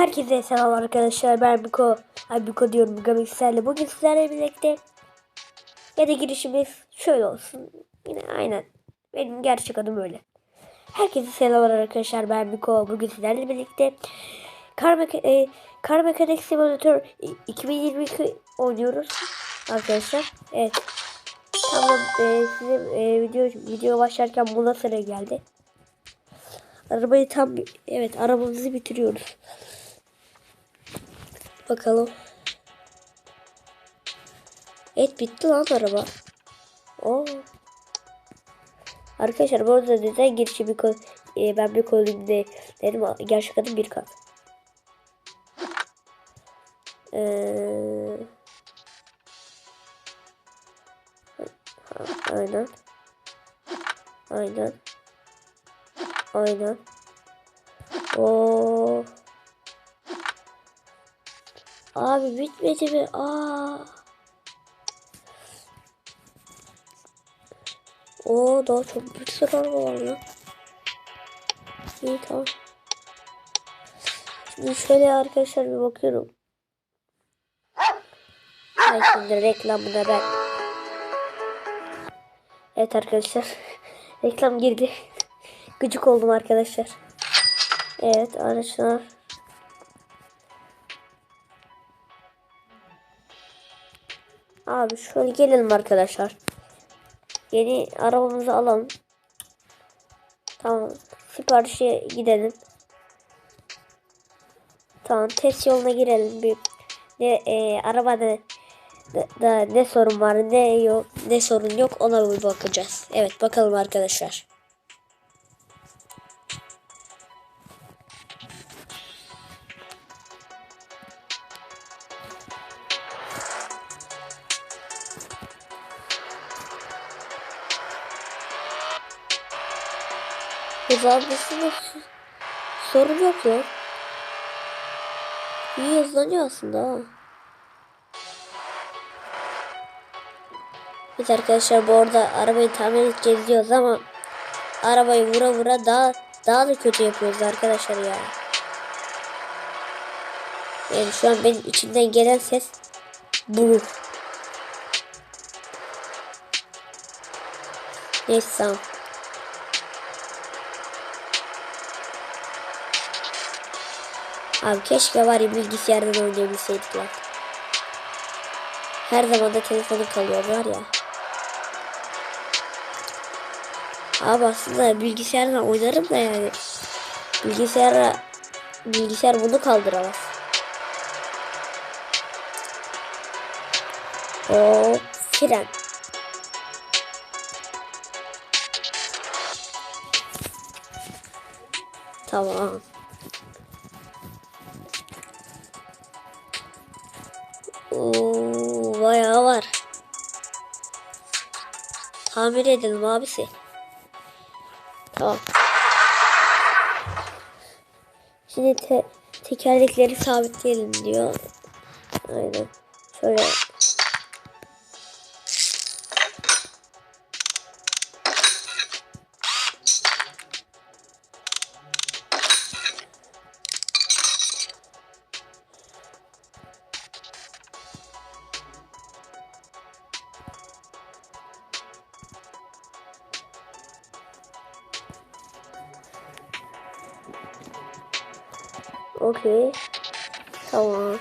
Herkese selam arkadaşlar. Ben Biko. Ay Biko diyorum. Sizlerle. Bugün sizlerle birlikte da girişimiz şöyle olsun. Yine aynen. Benim gerçek adım öyle. Herkese selamlar arkadaşlar. Ben Biko. Bugün sizlerle birlikte Car, Mecha- e, Car Mechanic Simulator 2022 oynuyoruz arkadaşlar. Evet. Tamam. E, sizin e, video video başlarken buna sıra geldi. Arabayı tam evet arabamızı bitiriyoruz. Bakalım. Evet bitti lan araba. Oo. Arkadaşlar bu arada neden girişi bir kol, e, ben bir kolayım de dedim gerçek adım bir kat. Ee, aynen. Aynen. Aynen. Oo. Abi bitmedi mi? Aa. Oo daha çok sürü araba var lan. İyi tamam. Şimdi şöyle arkadaşlar bir bakıyorum. Ay şimdi reklamına ben. Evet arkadaşlar. Reklam girdi. Gıcık oldum arkadaşlar. Evet araçlar. Abi şöyle gelelim arkadaşlar. Yeni arabamızı alalım. Tamam. Siparişe gidelim. Tamam test yoluna girelim bir. Ne e, arabada da, da ne sorun var ne yok ne sorun yok ona bir bakacağız. Evet bakalım arkadaşlar. Hızlanmasında sorun yok ya. İyi hızlanıyor aslında ha. Evet arkadaşlar bu arada arabayı tamir edeceğiz diyoruz ama arabayı vura vura daha daha da kötü yapıyoruz arkadaşlar ya. Yani şu an benim içimden gelen ses bu. Neyse tamam. Abi keşke var ya bilgisayardan oynayabilseydik lan. Her zaman da telefonu kalıyor var ya. Abi aslında bilgisayardan oynarım da yani. Bilgisayara bilgisayar bunu kaldıramaz. O fren. Tamam. Tamir edelim abisi. Tamam. Şimdi te tekerlekleri sabitleyelim diyor. Aynen. Şöyle. Okey. Tamam.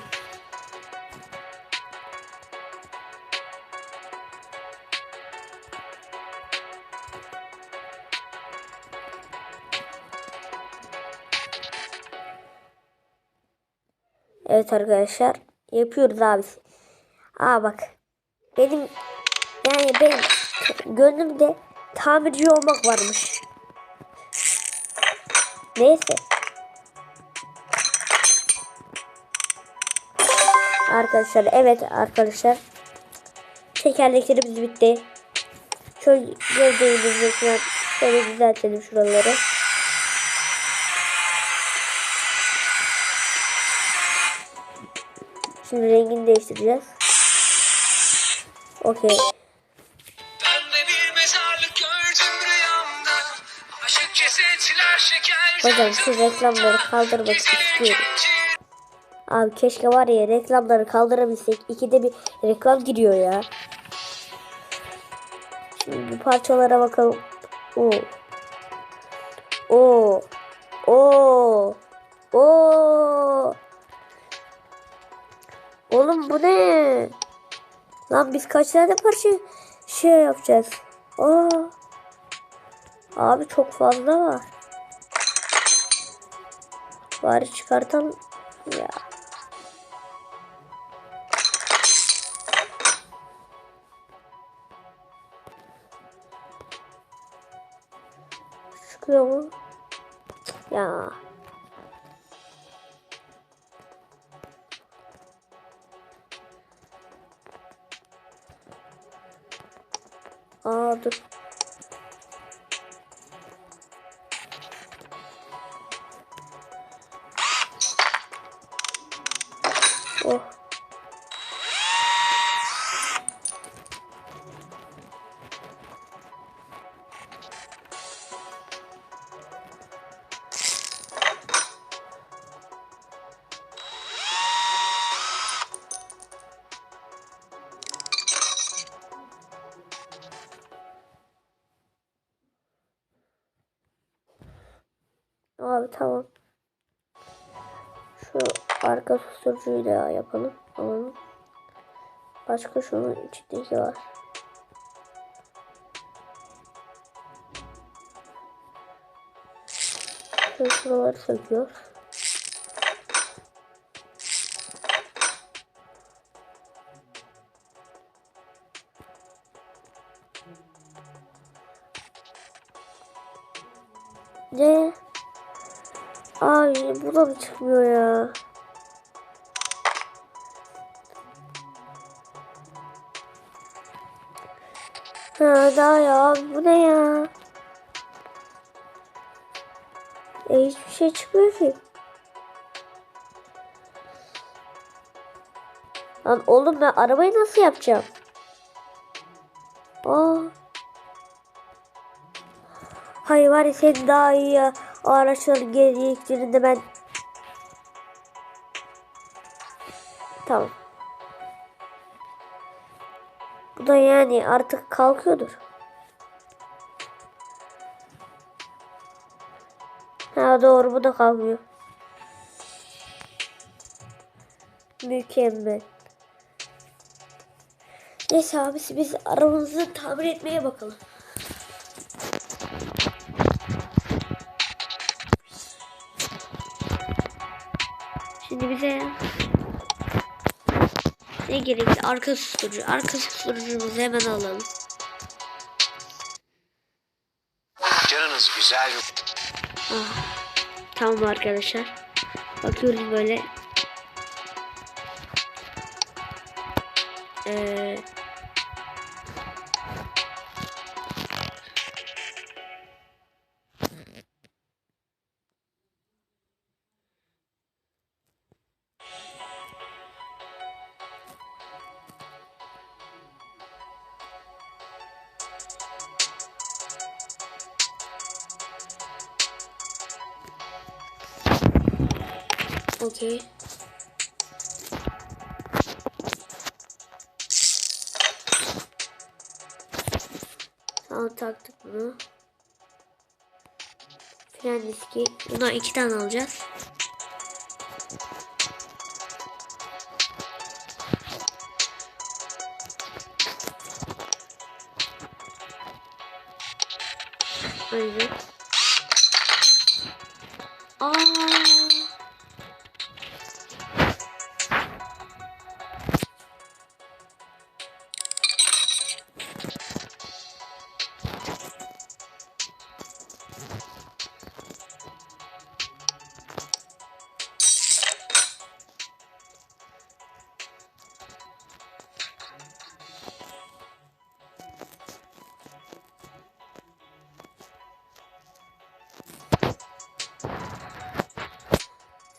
Evet arkadaşlar. Yapıyoruz abi. Aa bak. Benim yani benim gönlümde tamirci olmak varmış. Neyse. Arkadaşlar evet arkadaşlar. Tekerleklerimiz bitti. Şöyle gövdeyi falan şöyle düzeltelim şuraları. Şimdi rengini değiştireceğiz. Okey. Hocam şu reklamları kaldırmak istiyorum. Abi keşke var ya reklamları kaldırabilsek. İkide bir reklam giriyor ya. Şimdi parçalara bakalım. Oo. Oo. Oo. Oo. Oğlum bu ne? Lan biz kaç tane parça şey yapacağız? Aa. Abi çok fazla var. Bari çıkartalım. Ya. Çıkıyor? Ya. Tamam. Şu arka susturucuyu da yapalım. Alalım. Başka şunun içindeki var. Şöyle şuraları söküyor. Ne? Ay bu da mı çıkmıyor ya? Ha daha ya bu ne ya? E, hiçbir şey çıkmıyor ki. Lan oğlum ben arabayı nasıl yapacağım? Aa. Hayır var ya sen daha iyi ya. O araçların gereklerinde ben... Tamam. Bu da yani artık kalkıyordur. Ha doğru bu da kalkmıyor. Mükemmel. Neyse abisi biz arabamızı tamir etmeye bakalım. Ne gerekli? Arka susturucu. Arka susturucumuzu hemen alalım. Canınız güzel Tamam arkadaşlar. Bakıyoruz böyle. Ee, Okey. Tamam taktık bunu. Fren diski. Bundan iki tane alacağız. Aynen. Aa.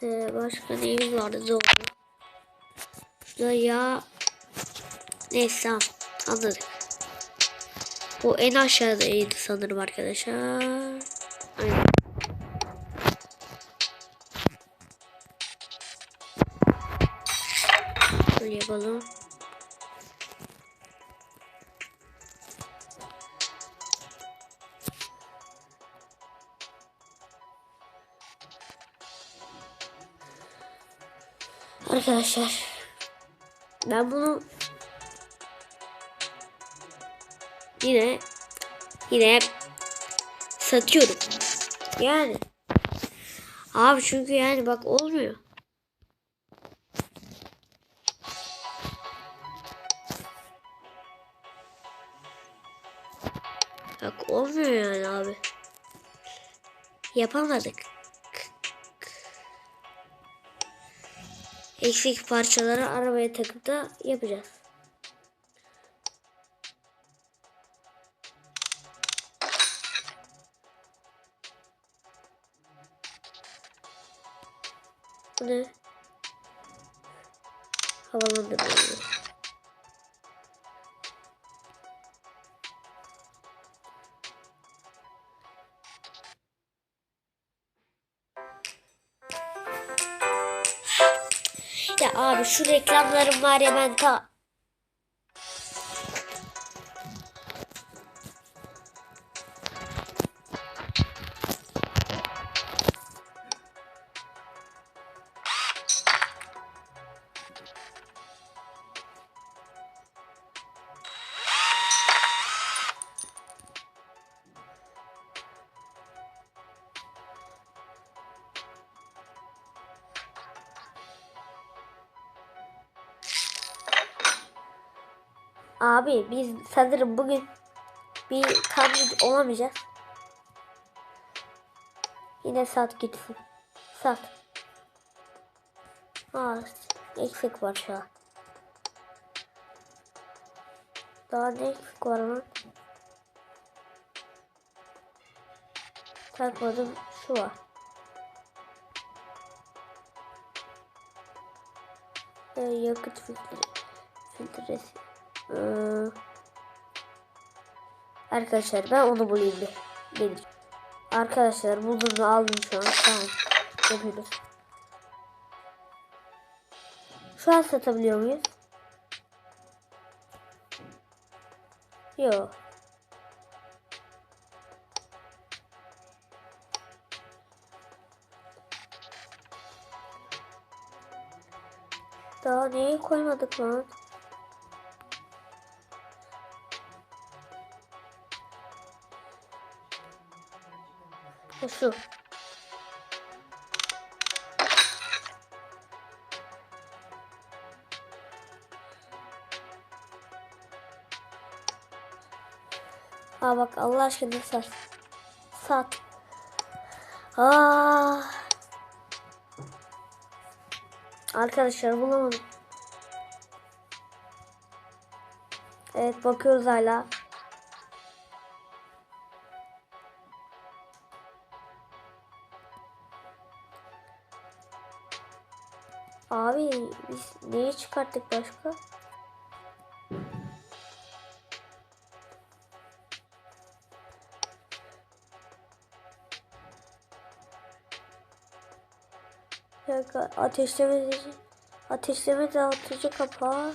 Ee, başka neyimiz vardı doğru. Şurada ya neyse tamam anladık. Bu en aşağıdaydı sanırım arkadaşlar. Aynen. Şöyle yapalım. Arkadaşlar ben bunu yine yine satıyorum. Yani abi çünkü yani bak olmuyor. Bak olmuyor yani abi. Yapamadık. Eksik parçaları arabaya takıp da yapacağız. Bu ne? Havalandırma. Ya abi şu reklamlarım var ya ben ta Abi biz sanırım bugün bir tam olamayacağız. Yine sat gitsin. Sat. Aa, eksik var şu an. Daha ne eksik var lan? Takmadım şu var. Ee, yakıt filtre, filtresi. Ee, arkadaşlar ben onu bulayım bir. Nedir? Arkadaşlar buldum aldım şu an. Tamam. Şu an satabiliyor muyuz? Yok. Daha neyi koymadık lan? Ha, Şu. Aa bak Allah aşkına sat. Sat. Aa. Arkadaşlar bulamadım. Evet bakıyoruz hala. Abi biz neyi çıkarttık başka? Dakika, ateşleme ateşleme dağıtıcı kapağı.